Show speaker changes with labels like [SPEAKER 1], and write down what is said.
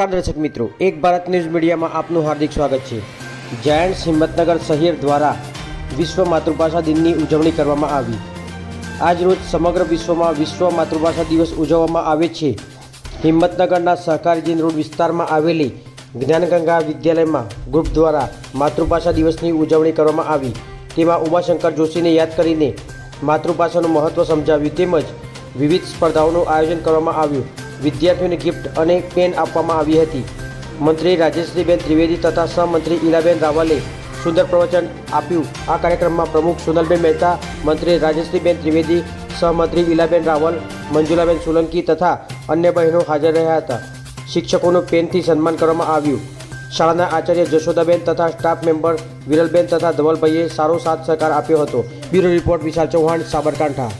[SPEAKER 1] નમસ્કાર દર્શક મિત્રો. એક ભારત ન્યૂઝ મીડિયામાં આપનું હાર્દિક સ્વાગત છે. જાયન્ટ્સ હિંમતનગર શહેર દ્વારા વિશ્વ માતૃભાષા દિનની ઉજવણી કરવામાં આવી. આજરોજ સમગ્ર વિશ્વમાં વિશ્વ માતૃભાષા દિવસ ઉજવવામાં આવે છે. હિંમતનગરના સહકારીજીન રોડ વિસ્તારમાં આવેલી જ્ઞાનગંગા વિદ્યાલયમાં ગ્રુપ દ્વારા માતૃભાષા દિવસની ઉજવણી કરવામાં આવી. તેમાં ઉમાશંકર જોશીને યાદ કરીને માતૃભાષાનું મહત્ત્વ સમજાવ્યું. તેમજ વિવિધ સ્પર્ધાઓનું આયોજન કરવામાં આવ્યું. વિદ્યાર્થીઓને ગિફ્ટ અને પેન આપવામાં આવી હતી. મંત્રી રાજેશ્રીબેન ત્રિવેદી તથા સહમંત્રી ઈલાબેન રાવલે સુંદર પ્રવચન આપ્યું. આ કાર્યક્રમમાં પ્રમુખ સોનલબેન મહેતા, મંત્રી રાજેશ્રીબેન ત્રિવેદી, સહમંત્રી ઈલાબેન રાવલ, મંજુલાબેન સોલંકી તથા અન્ય બહેનો હાજર રહ્યા હતા. શિક્ષકોનું પેનથી સન્માન કરવામાં આવ્યું. શાળાના આચાર્ય જશોદાબેન તથા સ્ટાફ મેમ્બર વિરલબેન તથા ધવલભાઈએ સારો સાથ સહકાર આપ્યો હતો. Bureau report Vishal Chauhan, Sabarkantha.